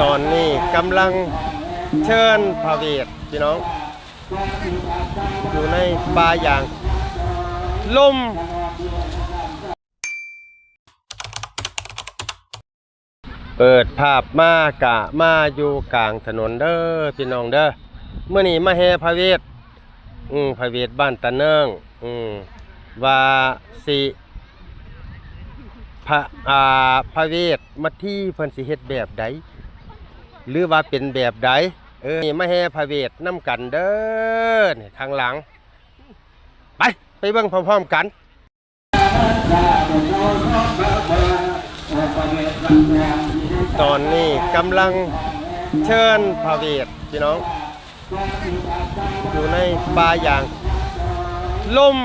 ตอนนี้กำลังเชิญพระเวทพี่น้อง อยู่ในป่าอย่างลมเปิดภาพมากะมาอยู่กลางถนนเด้อพี่น้องเด้อเมื่อนี้มาแห่พระเวทอืมพระเวทบ้านตะเนิงอืมว่าสิ พระอ่าพระเวทมาที่เพิ่นสิเฮ็ดแบบใดหรือว่าเป็นแบบใดเออนี่มาแห่พระเวทนํกันเด้อนี่ทางหลัง ไป ไปเบิ่งพร้อมๆกันตอนนี้กำลังเชิญพระเวทพี่น้อง อยู่ในป่าอย่างลม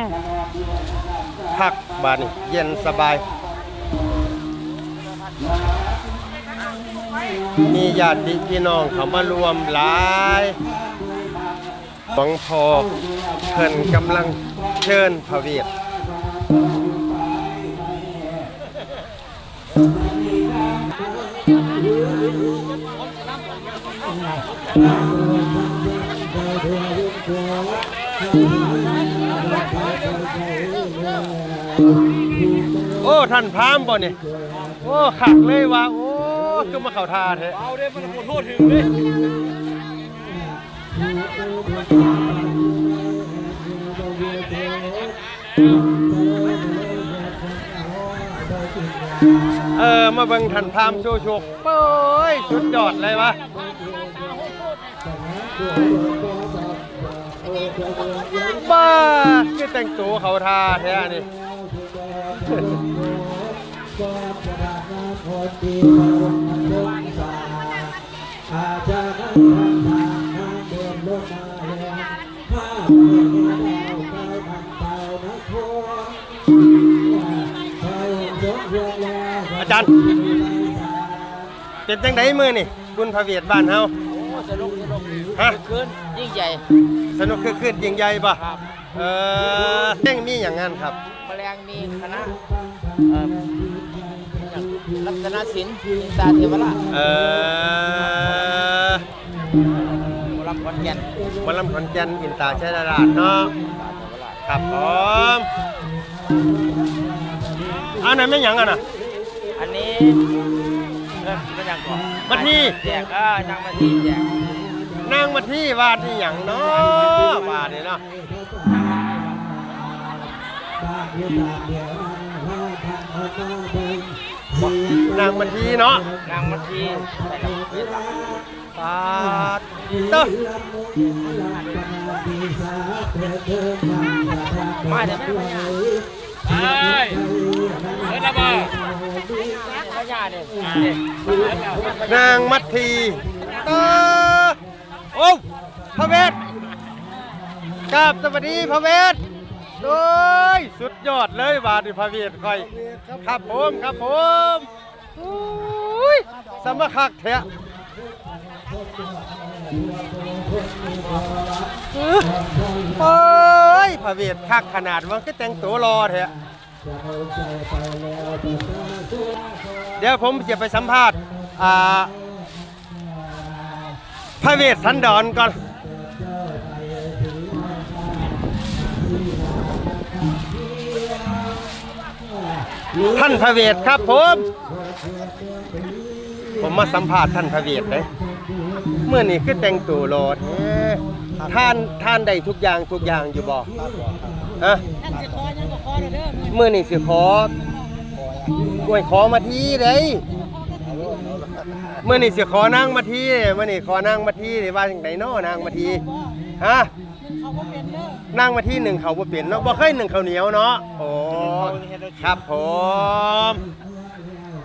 พักบานนี่เย็นสบาย มีญาติพี่น้องเขามารวมหลายหลวงพ่อเพิ่นกำลังเชิญพระเวทโอ้ ท่านพรามบ่เนี่ย อ้ขักเลยว่าโอ้ก็มาเข่าทาเถอะเอาเด้มันขอโทษถึงเลยเออ มาเบิ่งท่านพรามโชว์โชกโอ้ยสุดยอดเลยวะบ้าคือแต่งตัวเขาทาแท้นี่ อาจจะนั่งทางทางเดินลงมาแรงข้าเดินดาวเก้าพันเต่านครใครสมเวลาอาจารย์เป็นจังไดมือนี่บุญพระเวียดบ้านเฮาโอ้สนุกสนุกฮะเกินยิ่งใหญ่ สนุกคือคืนยิ่งใหญ่ป่ะครับเออเร่งมีอย่างงั้นครับแมลงมีคณะ เอ่ออย่างรัตนศิลป์อินตาเทวราชเออหมอลำขอนแก่นหมาลำขอนแก่นอินตาชัยราชเนาะตาเทวราชครับผมอันนั้นไม่หยังอะนะอันนี้เริ่มเป็นอย่างก่อนมาที่แจกเออนั่งมาที่แจกนางมาที่วาดนี่หยังเนาะวาดนี่เนาะบ้านอยู่ตามเดียวนั้นพาทางเอามาเดิ นางมาที่เนาะนั่งมาที่ใส่ลำพีหลังปาเตอมาเดี๋ยวแม่มาญาเฮ้ยระเบิดมาญาเนี่ยนางมัททีเตอโอ้พระเวทกราบสวัสดีพระเวท โอ้ยสุดยอดเลยวาดนี่พระเวทค่อย ครับผมครับผมอุ้ยสมคักแท้เอ้อเอ้ยพระเวทคักขนาดว่าก็แต่งตัวรอแท้เดี๋ยวผมจะไปสัมภาษณ์อ่าพระเวทสันดอนก่อน ท่านพระเวทครับผม ผมมาสัมภาษณ์ท่านพระเวทเลยเมื่อนี้คือแต่งตัวรอดท่านท่านได้ทุกอย่างทุกอย่างอยู่บ่ฮะเมื่อนี้สิขอกล้วยขอมาที่เด้ย เมื่อนี้สิขอนางมาที่เมื่อนี้ขอนางมาที่นี่ว่าจังไดน้อนางมาทีฮะนางมาที่หนึ่งเขาบ่เป็นเนาะบ่เคยหนึ่งเขาวเหนียวเนาะโอ้ครับผม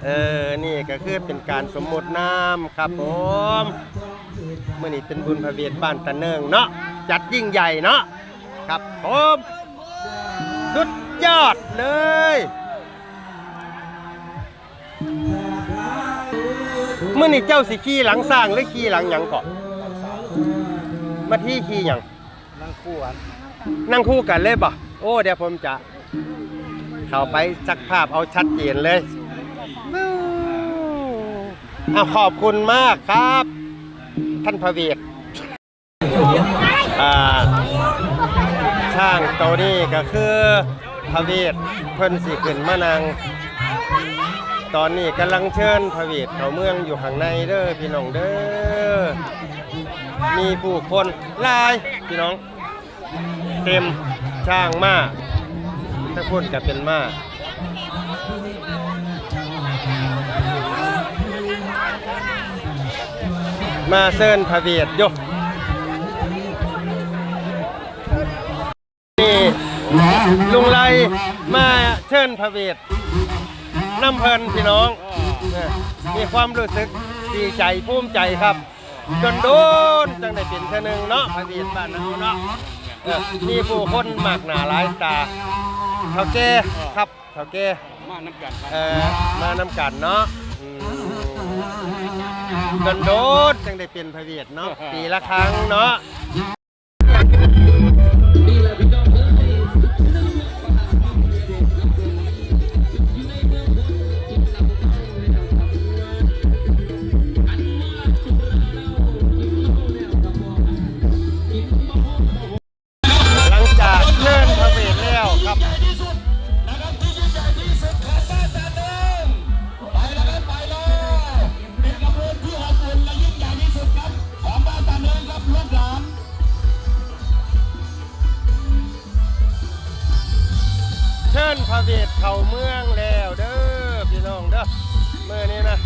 เออนี่ก็คือเป็นการสมมุติน้ำครับผมเมื่อนี้เป็นบุญพระเวทบ้านตะเนิงเนาะจัดยิ่งใหญ่เนาะครับผมสุดยอดเลย มื่อนี้เจ้าสิขี่หลังสร้างหรือขี่หลังหยังก่อนมาที่ขี่หยังนั่งคู่กันนั่งคู่กันเลยบ่โอ้เดี๋ยวผมจะเข้าไปสักภาพเอาชัดเจนเลยอะขอบคุณมากครับ ท่านพระเวทอ่าช่างตัวนี้ก็คือพระเวทเพิ่นสิขึ้นมานัง ตอนนี้กำลังเชิญพระเวทเขาเมืองอยู่ข้างในเด้อพี่น้องเด้อมีผู้คนหลายพี่น้อง เต็มช่างมาถ้าพูดก็เป็นมามาเซินพระเวทโยนี่ลุงไรมาเชิญพระเวท น้ำเพลินพี่น้องเนี่ยมีความรู้สึกดีใจภูมิใจครับ จนโดนจังได้เป็นเท่อหนึงเนาะพระเวทบ้านเราเนาะเออมีผู้คนมากหนาหลายตาเท่าแก่ครับเท่าแก่มาน้ำกันครับเอ่อมานำกันเนาะอืมจนโดนจังได้เป็นพระเวทเนาะปีละครั้งเนาะ พระเวทเข้าเมืองแล้วเด้อพี่น้องเด้อเมื่อนี้นะ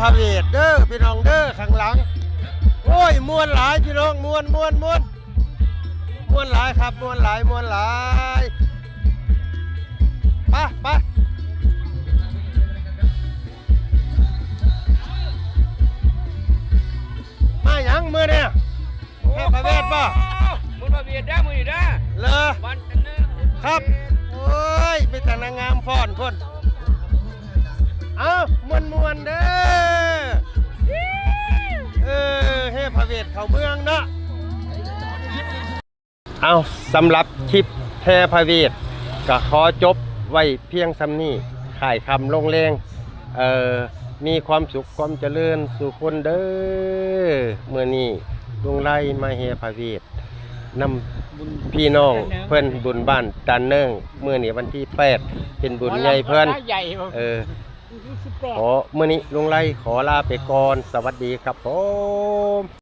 พระเวทเด้อพี่น้องเด้อข้างหลัง โอ้ยมวนหลายพี่น้องมวนมวนมวนมวนหลายครับมวนหลายมวนหลายไปไปมาหยังมือเนี่ยแห่พระเวทป่ะมึงมาเบียดได้มึงอยู่ได้เลอวันจันทร์นะครับโอ้ยเป็นแต่นางงามฟ้อนพ่น เอามวนมวนๆเด้อเออให้พระเวทเขาเมืองเนาะเอาสำหรับคลิปแพร่พระเวทก็ขอจบไว้เพียงสำนี้ขายคำลงแรงเอ่อมีความสุขความเจริญสุขคนเด้อเมื่อนี้ลุงไล่มาเฮพระเวท นำพี่น้องเพื่อนบุญบ้านตันเนิ่งเมื่อนี้วันที่แปดเป็นบุญใหญ่เพื่อน ใหญ่เออ ขอเมื่อนี้ลุงไล่ขอลาไปก่อน สวัสดีครับผม